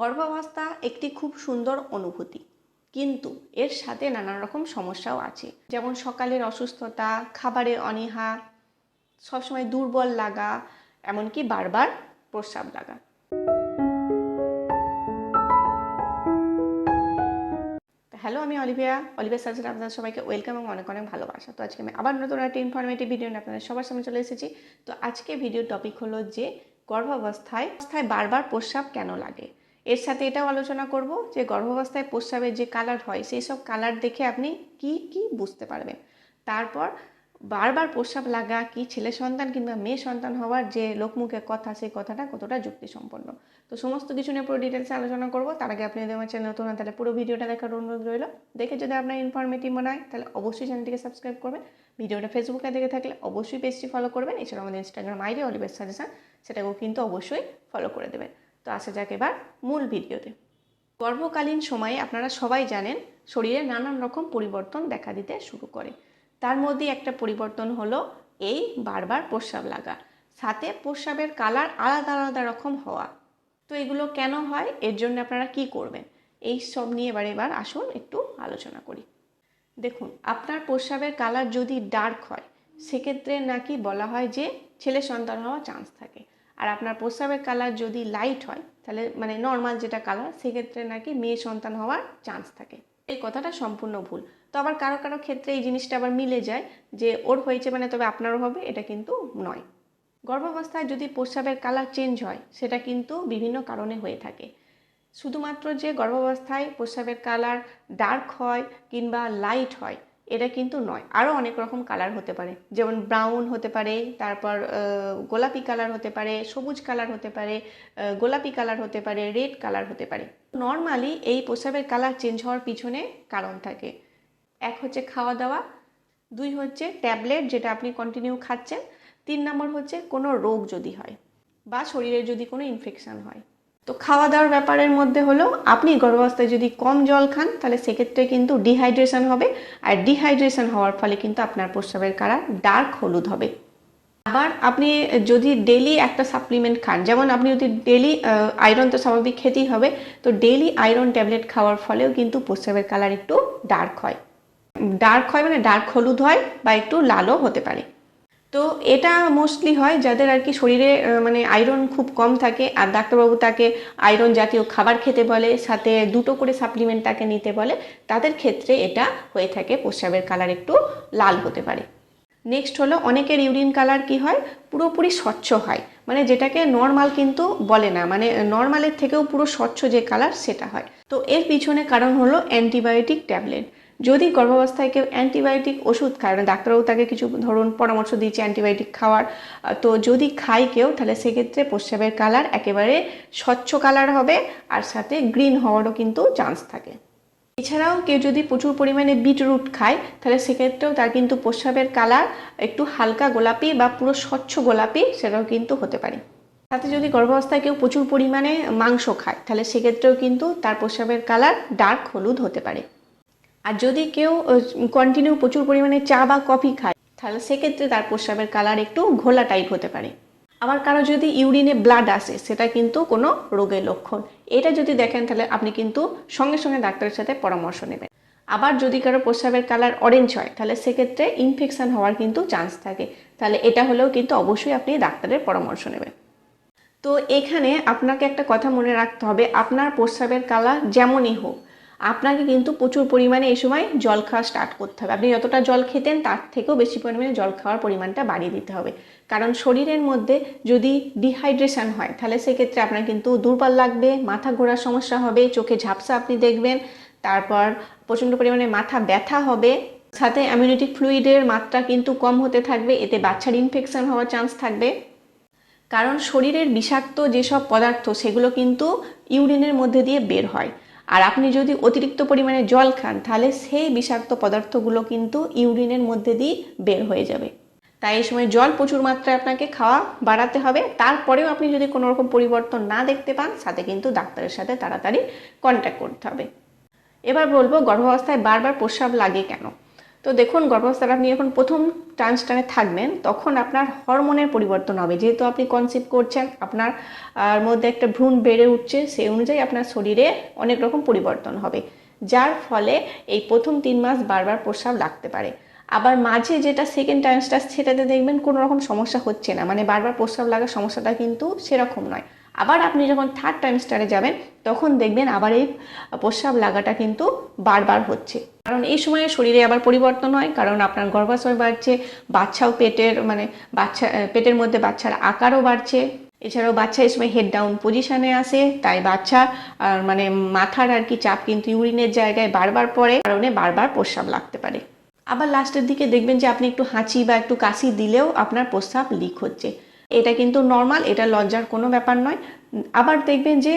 গর্ভাবস্থা একটি খুব সুন্দর অনুভূতি। কিন্তু এর সাথে নানান রকম সমস্যাও আছে। যেমন সকালের অসুস্থতা, খাবারের অনীহা, সবসময় দুর্বল লাগা, এমনকি বারবার প্রস্রাব লাগা। হ্যালো, আমি অলিভিয়া। অলিভিয়া সার্জের আপনাদের সবাইকে ওয়েলকাম এবং অনেক অনেক ভালোবাসা। তো আজকে আমি আবার নতুন একটা ইনফরমেটিভ ভিডিও নিয়ে আপনাদের সবার সামনে চলে এসেছি। তো আজকে ভিডিওর টপিক হলো যে গর্ভাবস্থায়, অবস্থায় বারবার প্রস্রাব কেন লাগে? এর সাথে এটাও আলোচনা করব যে গর্ভাবস্থায় প্রস্রাবের যে কালার হয়, সেই সব কালার দেখে আপনি কি কি বুঝতে পারবেন। তারপর বারবার প্রস্রাব লাগা কি ছেলে সন্তান কিংবা মেয়ে সন্তান হওয়ার যে লোকমুখে কথা, সেই কথাটা কতটা যুক্তিসম্পন্ন। তো সমস্ত কিছু নিয়ে পুরো ডিটেলসে আলোচনা করব। তার আগে আপনি যদি আমার চ্যানেল নতুন তাহলে পুরো ভিডিওটা দেখার অনুরোধ রইল। দেখে যদি আপনার ইনফরমেটিভ মনে হয়, তাহলে অবশ্যই চ্যানেলটিকে সাবস্ক্রাইব করবেন। ভিডিওটা ফেসবুকে দেখে থাকলে অবশ্যই পেজটি ফলো করবেন। এছাড়াও আমাদের ইনস্টাগ্রাম আইডি অলিভের সাজেশন সেটাকেও কিন্তু অবশ্যই ফলো করে দেবেন। তো আসা যাক এবার মূল ভিডিওতে। গর্ভকালীন সময়ে আপনারা সবাই জানেন, শরীরে নানান রকম পরিবর্তন দেখা দিতে শুরু করে। তার মধ্যে একটা পরিবর্তন হলো এই বারবার প্রস্রাব লাগা। সাথে প্রস্রাবের কালার আলাদা আলাদা রকম হওয়া। তো এগুলো কেন হয়? এর জন্য আপনারা কি করবেন? এই সব নিয়ে এবার এবার আসুন, একটু আলোচনা করি। দেখুন, আপনার প্রস্রাবের কালার যদি ডার্ক হয়, সেক্ষেত্রে নাকি বলা হয় যে ছেলে সন্তান হওয়ার চান্স থাকে। আর আপনার প্রস্রাবের কালার যদি লাইট হয়, তাহলে মানে নর্মাল যেটা কালার সেক্ষেত্রে নাকি মেয়ে সন্তান হওয়ার চান্স থাকে। এই কথাটা সম্পূর্ণ ভুল। তো আবার কারও কারও ক্ষেত্রে এই জিনিসটা আবার মিলে যায় যে ওর হয়েছে মানে তবে আপনারও হবে, এটা কিন্তু নয়। গর্ভাবস্থায় যদি প্রস্রাবের কালার চেঞ্জ হয়, সেটা কিন্তু বিভিন্ন কারণে হয়ে থাকে। শুধুমাত্র যে গর্ভাবস্থায় প্রস্রাবের কালার ডার্ক হয় কিংবা লাইট হয় এটা কিন্তু নয়। আরও অনেক রকম কালার হতে পারে। যেমন ব্রাউন হতে পারে, তারপর গোলাপি কালার হতে পারে, সবুজ কালার হতে পারে গোলাপি কালার হতে পারে রেড কালার হতে পারে। নর্মালি এই প্রস্রাবের কালার চেঞ্জ হওয়ার পিছনে কারণ থাকে। এক হচ্ছে খাওয়া দাওয়া, দুই হচ্ছে ট্যাবলেট যেটা আপনি কন্টিনিউ খাচ্ছেন, তিন নম্বর হচ্ছে কোনো রোগ যদি হয় বা শরীরে যদি কোনো ইনফেকশান হয়। তো খাওয়া দাওয়ার ব্যাপারের মধ্যে হলো, আপনি গর্ভাবস্থায় যদি কম জল খান, তাহলে সেক্ষেত্রে কিন্তু ডিহাইড্রেশন হবে। আর ডিহাইড্রেশন হওয়ার ফলে কিন্তু আপনার প্রস্রাবের কালার ডার্ক হলুদ হবে। আবার আপনি যদি ডেলি একটা সাপ্লিমেন্ট খান, যেমন আপনি যদি ডেলি আয়রন তো স্বাভাবিক খেতেই হবে, তো ডেলি আয়রন ট্যাবলেট খাওয়ার ফলেও কিন্তু প্রস্রাবের কালার একটু ডার্ক হয়। ডার্ক হয় মানে ডার্ক হলুদ হয় বা একটু লালও হতে পারে। তো এটা মোস্টলি হয় যাদের আর কি শরীরে মানে আয়রন খুব কম থাকে আর ডাক্তারবাবু তাকে আয়রন জাতীয় খাবার খেতে বলে, সাথে দুটো করে সাপ্লিমেন্ট তাকে নিতে বলে, তাদের ক্ষেত্রে এটা হয়ে থাকে প্রস্রাবের কালার একটু লাল হতে পারে। নেক্সট হলো অনেকের ইউরিন কালার কি হয়? পুরোপুরি স্বচ্ছ হয়। মানে যেটাকে নর্মাল কিন্তু বলে না মানে নর্মালের থেকেও পুরো স্বচ্ছ যে কালার সেটা হয়। তো এর পিছনে কারণ হলো অ্যান্টিবায়োটিক ট্যাবলেট যদি গর্ভাবস্থায় কেউ অ্যান্টিবায়োটিক ওষুধ খায় মানে ডাক্তারবাবু তাকে কিছু ধরুন পরামর্শ দিয়েছে অ্যান্টিবায়োটিক খাওয়ার তো যদি খায় কেউ, তাহলে সেক্ষেত্রে প্রস্রাবের কালার একেবারে স্বচ্ছ কালার হবে আর সাথে গ্রিন হওয়ারও কিন্তু চান্স থাকে। এছাড়াও কেউ যদি প্রচুর পরিমাণে বিটরুট খায়, তাহলে সেক্ষেত্রেও তার কিন্তু প্রস্রাবের কালার একটু হালকা গোলাপি বা পুরো স্বচ্ছ গোলাপি সেটাও কিন্তু হতে পারে। সাথে যদি গর্ভাবস্থায় কেউ প্রচুর পরিমাণে মাংস খায়, তাহলে সেক্ষেত্রেও কিন্তু তার প্রস্রাবের কালার ডার্ক হলুদ হতে পারে। আর যদি কেউ কন্টিনিউ প্রচুর পরিমাণে চা বা কফি খায়, তাহলে সেক্ষেত্রে তার প্রস্রাবের কালার একটু ঘোলা টাইপ হতে পারে। আবার কারও যদি ইউরিনে ব্লাড আসে, সেটা কিন্তু কোনো রোগের লক্ষণ। এটা যদি দেখেন, তাহলে আপনি কিন্তু সঙ্গে সঙ্গে ডাক্তারের সাথে পরামর্শ নেবেন। আবার যদি কারও প্রস্রাবের কালার অরেঞ্জ হয়, তাহলে সেক্ষেত্রে ইনফেকশান হওয়ার কিন্তু চান্স থাকে। তাহলে এটা হলেও কিন্তু অবশ্যই আপনি ডাক্তারের পরামর্শ নেবেন। তো এখানে আপনাকে একটা কথা মনে রাখতে হবে, আপনার প্রস্রাবের কালার যেমনই হোক আপনাকে কিন্তু প্রচুর পরিমাণে এই সময় জল খাওয়া স্টার্ট করতে হবে। আপনি যতটা জল খেতেন তার থেকেও বেশি পরিমাণে জল খাওয়ার পরিমাণটা বাড়িয়ে দিতে হবে। কারণ শরীরের মধ্যে যদি ডিহাইড্রেশন হয়, তাহলে সেক্ষেত্রে আপনার কিন্তু দুর্বল লাগবে, মাথা ঘোরার সমস্যা হবে, চোখে ঝাপসা আপনি দেখবেন, তারপর প্রচণ্ড পরিমাণে মাথা ব্যথা হবে। সাথে অ্যামিউনিটি ফ্লুইডের মাত্রা কিন্তু কম হতে থাকবে, এতে বাচ্চার ইনফেকশন হওয়ার চান্স থাকবে। কারণ শরীরের বিষাক্ত যেসব পদার্থ, সেগুলো কিন্তু ইউরিনের মধ্যে দিয়ে বের হয়। আর আপনি যদি অতিরিক্ত পরিমাণে জল খান, তাহলে সেই বিষাক্ত পদার্থগুলো কিন্তু ইউরিনের মধ্যে দিয়ে বের হয়ে যাবে। তাই এই সময় জল প্রচুর মাত্রায় আপনাকে খাওয়া বাড়াতে হবে। তারপরেও আপনি যদি কোনো রকম পরিবর্তন না দেখতে পান, সাথে কিন্তু ডাক্তারের সাথে তাড়াতাড়ি কন্ট্যাক্ট করতে হবে। এবার বলব, গর্ভাবস্থায় বারবার প্রস্রাব লাগে কেন? তো দেখুন গর্ভাবস্থায় আপনি যখন প্রথম ট্রান্সটানে থাকবেন, তখন আপনার হরমোনের পরিবর্তন হবে। যেহেতু আপনি কনসিভ করছেন, আপনার মধ্যে একটা ভ্রূণ বেড়ে উঠছে, সেই অনুযায়ী আপনার শরীরে অনেক রকম পরিবর্তন হবে, যার ফলে এই প্রথম তিন মাস বারবার প্রস্রাব লাগতে পারে। আবার মাঝে যেটা সেকেন্ড ট্রান্সটা সেটাতে দেখবেন কোনো রকম সমস্যা হচ্ছে না মানে বারবার প্রস্রাব লাগার সমস্যাটা কিন্তু সেরকম নয়। আবার আপনি যখন থার্ড ট্রাইমস্টারে যাবেন, তখন দেখবেন আবার এই প্রস্রাব লাগাটা কিন্তু বারবার হচ্ছে। কারণ এই সময়ে শরীরে আবার পরিবর্তন হয়, কারণ আপনার গর্ভাশয় বাড়ছে, বাচ্চাও পেটের মানে বাচ্চা পেটের মধ্যে বাচ্চার আকারও বাড়ছে। এছাড়াও বাচ্চা এই সময় হেড ডাউন পজিশনে আসে, তাই বাচ্চা আর মানে মাথার আর কি চাপ কিন্তু ইউরিনের জায়গায় বারবার পড়ে, কারণে বারবার প্রস্রাব লাগতে পারে। আবার লাস্টের দিকে দেখবেন যে আপনি একটু হাঁচি বা একটু কাশি দিলেও আপনার প্রস্রাব লিক হচ্ছে। এটা কিন্তু নর্মাল এটা লজ্জার কোনো ব্যাপার নয়। আবার দেখবেন যে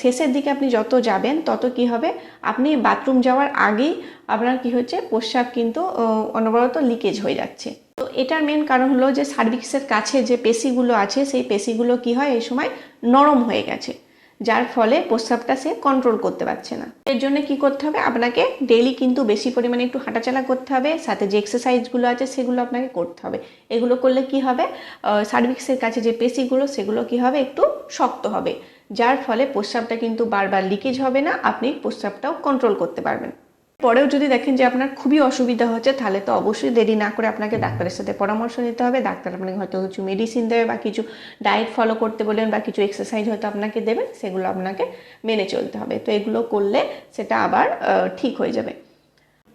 শেষের দিকে আপনি যত যাবেন, তত কি হবে? আপনি বাথরুম যাওয়ার আগেই আপনার কি হচ্ছে? প্রস্রাব কিন্তু অনবরত লিকেজ হয়ে যাচ্ছে। তো এটার মেন কারণ হলো যে সার্ভিক্সের কাছে যে পেশিগুলো আছে, সেই পেশিগুলো কি হয়? এই সময় নরম হয়ে গেছে। যার ফলে প্রস্রাবটা সে কন্ট্রোল করতে পারছে না। এর জন্য কি করতে হবে? আপনাকে ডেইলি কিন্তু বেশি পরিমাণে একটু হাঁটাচলা করতে হবে, সাথে যে এক্সারসাইজগুলো আছে সেগুলো আপনাকে করতে হবে। এগুলো করলে কি হবে? সার্ভিক্সের কাছে যে পেশিগুলো সেগুলো কি হবে? একটু শক্ত হবে। যার ফলে প্রস্রাবটা কিন্তু বারবার লিকেজ হবে না, আপনি প্রস্রাবটাও কন্ট্রোল করতে পারবেন। পরেও যদি দেখেন যে আপনার খুবই অসুবিধা হচ্ছে তাহলে তো অবশ্যই দেরি না করে আপনাকে ডাক্তারের সাথে পরামর্শ নিতে হবে। ডাক্তার আপনাকে হয়তো কিছু মেডিসিন দেবে বা কিছু ডায়েট ফলো করতে বলবেন বা কিছু এক্সারসাইজ হয়তো আপনাকে দেবেন সেগুলো আপনাকে মেনে চলতে হবে। তো এগুলো করলে সেটা আবার ঠিক হয়ে যাবে।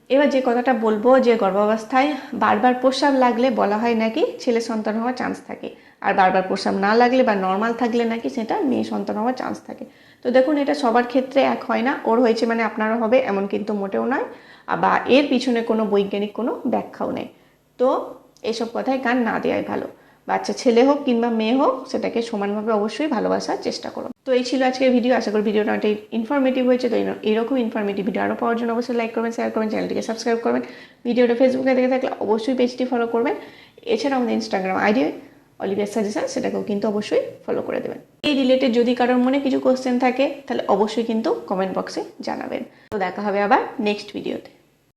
এবার যে কথাটা বলব যে গর্ভাবস্থায় বারবার প্রস্রাব লাগলে বলা হয় নাকি ছেলে সন্তান হওয়ার চান্স থাকে। আর বারবার প্রস্রাব না লাগলে বা নর্মাল থাকলে নাকি সেটা মেয়ে সন্তান হওয়ার চান্স থাকে। তো দেখুন, এটা সবার ক্ষেত্রে এক হয় না। ওর হয়েছে মানে আপনারও হবে, এমন কিন্তু মোটেও নয়। বা এর পিছনে কোনো বৈজ্ঞানিক কোনো ব্যাখ্যাও নেই। তো এসব কথায় কান না দেওয়াই ভালো। বাচ্চা ছেলে হোক কিংবা মেয়ে হোক, সেটাকে সমানভাবে অবশ্যই ভালোবাসার চেষ্টা করো তো এই ছিল আজকের ভিডিও। আশা করি ভিডিওটা অনেকটাই ইনফরমেটিভ হয়েছে। তো এইরকম ইনফরমেটিভ ভিডিও আরও পাওয়ার জন্য অবশ্যই লাইক করবেন শেয়ার করবেন চ্যানেলটিকে সাবস্ক্রাইব করবেন। ভিডিওটা ফেসবুকে দেখে থাকলে অবশ্যই পেজটি ফলো করবেন। এছাড়াও আমাদের ইনস্টাগ্রাম আইডি অলিভিয়ার সাজেশন সেটাকেও কিন্তু অবশ্যই ফলো করে দেবেন। এই রিলেটেড যদি কারোর মনে কিছু কোশ্চেন থাকে, তাহলে অবশ্যই কিন্তু কমেন্ট বক্সে জানাবেন। তো দেখা হবে আবার নেক্সট ভিডিওতে